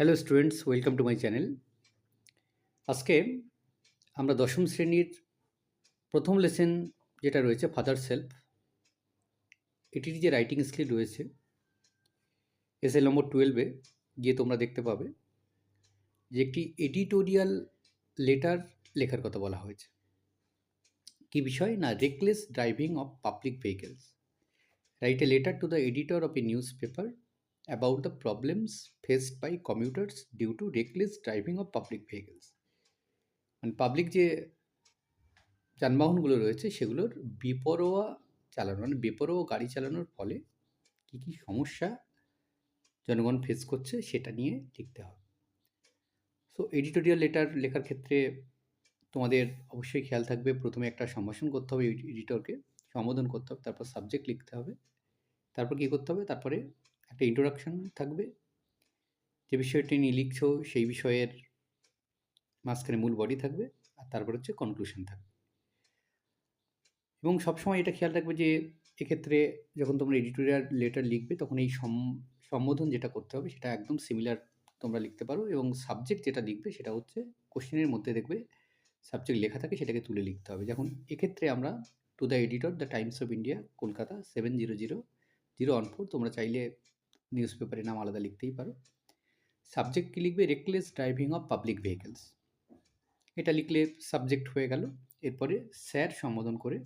Hello students welcome to my channel আজকে আমরা দশম শ্রেণির প্রথম লেসেন যেটা রয়েছে ফাদার সেলফ এটির যে রাইটিং স্কিল রয়েছে এস এল নম্বর টুয়েলভে গিয়ে তোমরা দেখতে পাবে যে একটি এডিটোরিয়াল লেটার লেখার কথা বলা হয়েছে। কি বিষয়? না reckless driving of public vehicles write a letter to the editor of a newspaper about the problems faced by commuters due to reckless driving of public vehicles. মানে পাবলিক যে যানবাহনগুলো রয়েছে, সেগুলোর বেপরোয়া চালানো মানে বেপরোয়া গাড়ি চালানোর ফলে কী কী সমস্যা জনগণ ফেস করছে সেটা নিয়ে লিখতে হবে। সো এডিটোরিয়াল লেটার লেখার ক্ষেত্রে তোমাদের অবশ্যই খেয়াল থাকবে। প্রথমে একটা সম্ভাষণ করতে হবে এডিটরকে সম্বোধন করতে হবে, তারপর সাবজেক্ট লিখতে হবে, তারপর কী করতে হবে? তারপরে একটা ইন্ট্রোডাকশন থাকবে। যে বিষয়টি নিয়ে লিখছো, সেই বিষয়ের মাঝখানে মূল বডি থাকবে আর তারপর হচ্ছে কনক্লুশন থাকবে। এবং সবসময় এটা খেয়াল রাখবে যে, এক্ষেত্রে যখন তোমরা এডিটোরিয়াল লেটার লিখবে, তখন এই সম্বোধন যেটা করতে হবে, সেটা একদম সিমিলার তোমরা লিখতে পারো এবং সাবজেক্ট যেটা লিখবে, সেটা হচ্ছে কোশ্চেনের মধ্যে দেখবে সাবজেক্ট লেখা থাকে, সেটাকে তুলে লিখতে হবে। যখন এক্ষেত্রে আমরা to the editor the Times of India Kolkata seven zero zero zero one four তোমরা চাইলে নিউজ পেপারের নাম আলাদা লিখতেই পারো। সাবজেক্ট কী লিখবে? Reckless driving of public vehicles এটা লিখলে সাবজেক্ট হয়ে গেল। এরপরে স্যার সম্বোধন করে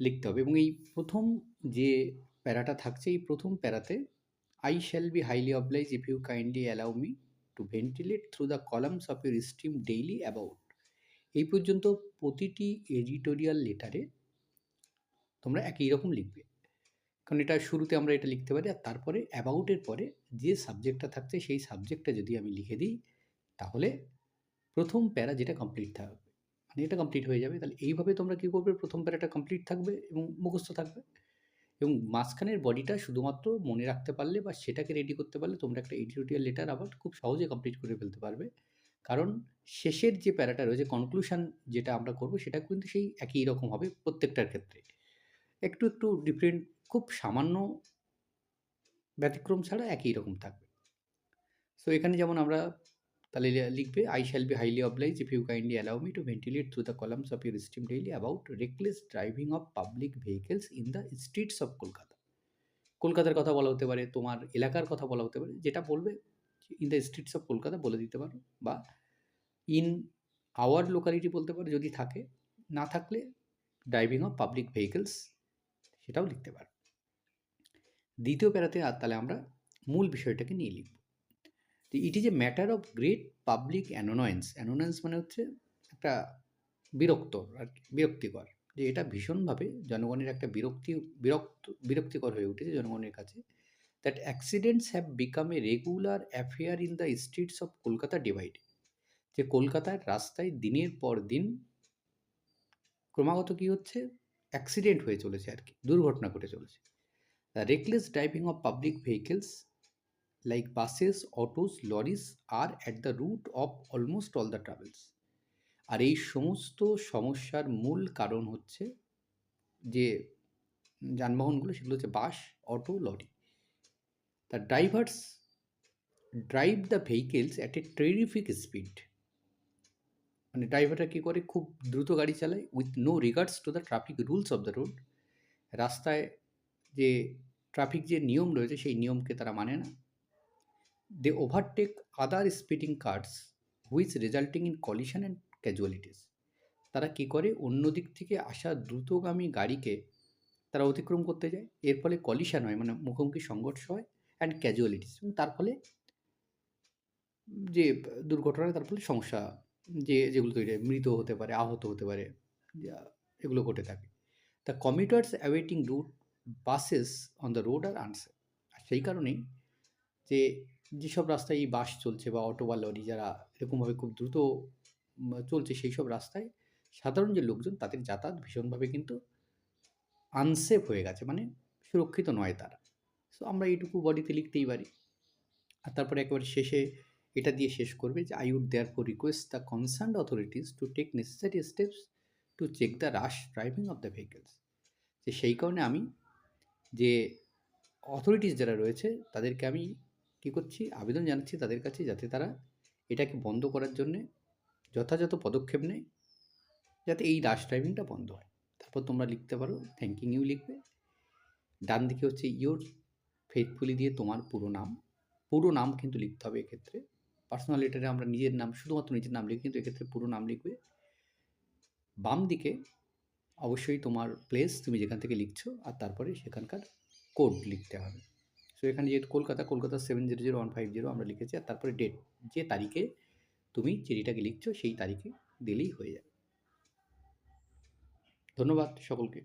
লিখতে হবে। এবং এই প্রথম যে প্যারাটা থাকছে, এই প্রথম প্যারাতে I shall be highly oblige if you kindly allow me to ventilate through the columns of your esteemed daily about এই পর্যন্ত প্রতিটি এডিটোরিয়াল লেটারে তোমরা একই রকম লিখবে। কারণ এটা শুরুতে আমরা এটা লিখতে পারি আর তারপরে অ্যাবাউটের পরে যে সাবজেক্টটা থাকছে সেই সাবজেক্টটা যদি আমি লিখে দিই, তাহলে প্রথম প্যারা যেটা কমপ্লিট থাকবে। মানে এটা কমপ্লিট হয়ে যাবে। তাহলে এইভাবে তোমরা কী করবে? প্রথম প্যারাটা কমপ্লিট থাকবে এবং মুখস্থ থাকবে। এবং মাঝখানের বডিটা শুধুমাত্র মনে রাখতে পারলে বা সেটাকে রেডি করতে পারলে তোমরা একটা এডিটোরিয়াল লেটার আবার খুব সহজে কমপ্লিট করে ফেলতে পারবে। কারণ শেষের যে প্যারাটা রয়েছে কনক্লুশন যেটা আমরা করব, সেটা কিন্তু সেই একই রকম হবে প্রত্যেকটার ক্ষেত্রে। একটু একটু ডিফারেন্ট খুব সামান্য ব্যতিক্রম ছাড়া একই রকম থাকবে। সো এখানে যেমন আমরা তাহলে লিখবে I shall be highly oblige if you kindly allow me to ventilate through the columns of your esteemed daily about reckless driving of public vehicles in the streets of Kolkata কলকাতার কথা বলা হতে পারে, তোমার এলাকার কথা বলা হতে পারে, যেটা বলবে in the streets of Kolkata বলে দিতে পারো, বা ইন আওয়ার লোকালিটি বলতে পারো, যদি থাকে, না থাকলে ড্রাইভিং অফ পাবলিক ভেহিকেলস সেটাও লিখতে পারো দ্বিতীয় প্যারাতে তাহলে আমরা মূল বিষয়টাকে নিয়ে লিখব। তো it is a matter of great public annoyance annoyance মানে হচ্ছে একটা বিরক্ত আর বিরক্তিকর। যে এটা ভীষণভাবে জনগণের একটা বিরক্তি, বিরক্ত, বিরক্তিকর হয়ে উঠেছে জনগণের কাছে। That accidents have become a regular affair in the streets of Kolkata divide যে কলকাতার রাস্তায় দিনের পর দিন ক্রমাগত কী হচ্ছে? অ্যাক্সিডেন্ট হয়ে চলেছে আর কি দুর্ঘটনা ঘটে চলেছে। The reckless driving of public vehicles like buses, autos, lorries are at the root of almost all the travels. আর এই সমস্ত সমস্যার মূল কারণ হচ্ছে যে যানবাহনগুলো সেগুলো হচ্ছে bus auto lorry the drivers drive the vehicles at a terrific speed মানে ড্রাইভাররা কী করে? খুব দ্রুত গাড়ি চালায় with no regards to the traffic rules of the road রাস্তায় যে ট্রাফিক যে নিয়ম রয়েছে, সেই নিয়মকে তারা মানে না। They overtake other speeding cars which resulting in collision and casualties তারা কী করে? অন্য দিক থেকে আসা দ্রুতগামী গাড়িকে তারা অতিক্রম করতে যায়। এর ফলে কলিশন হয় মানে মুখোমুখি সংঘর্ষ হয় অ্যান্ড ক্যাজুয়ালিটিস তার ফলে যে দুর্ঘটনা তার ফলে সমস্যা যে, যেগুলো তৈরি হয়, মৃত হতে পারে, আহত হতে পারে এগুলো ঘটে থাকে। The commuters awaiting route buses on the road are unsafe আর সেই কারণেই যে, যেসব রাস্তায় এই বাস চলছে বা অটো বা লরি যারা এরকমভাবে খুব দ্রুত চলছে সেই সব রাস্তায় সাধারণ যে লোকজন তাদের যাতায়াত ভীষণভাবে কিন্তু আনসেফ হয়ে গেছে মানে সুরক্ষিত নয় তারা। সো আমরা এইটুকু বডিতে লিখতেই পারি। আর তারপরে একেবারে শেষে এটা দিয়ে শেষ করবে যে I would therefore request the concern authorities to take necessary steps to check the rush driving of the vehicles যে, সেই কারণে আমি যে অথরিটিস যারা রয়েছে, তাদেরকে আমি কী করছি, আবেদন জানাচ্ছি তাদের কাছে যাতে তারা এটাকে বন্ধ করার জন্যে যথাযথ পদক্ষেপ নেয়, যাতে এই রাশ ড্রাইভিংটা বন্ধ হয়। তারপর তোমরা লিখতে পারো থ্যাঙ্কিং ইউ লিখবে। ডান দিকে হচ্ছে ইয়োর ফেথফুলি দিয়ে তোমার পুরো নাম পুরো নাম কিন্তু লিখতে হবে এক্ষেত্রে। পার্সোনাল লেটারে আমরা নিজের নাম, শুধুমাত্র নিজের নাম লিখি, কিন্তু এক্ষেত্রে পুরো নাম লিখবে। বাম দিকে অবশ্যই তোমার প্লেস তুমি যেখান থেকে লিখছো আর তারপরে সেখানকার কোড লিখতে হবে। সো এখানে যেহেতু Kolkata Kolkata seven zero zero one five zero আমরা লিখেছি আর তারপরে ডেট যে তারিখে তুমি চিঠিটাকে লিখছো সেই তারিখে দিলেই হয়ে যাবে ধন্যবাদ সকলকে।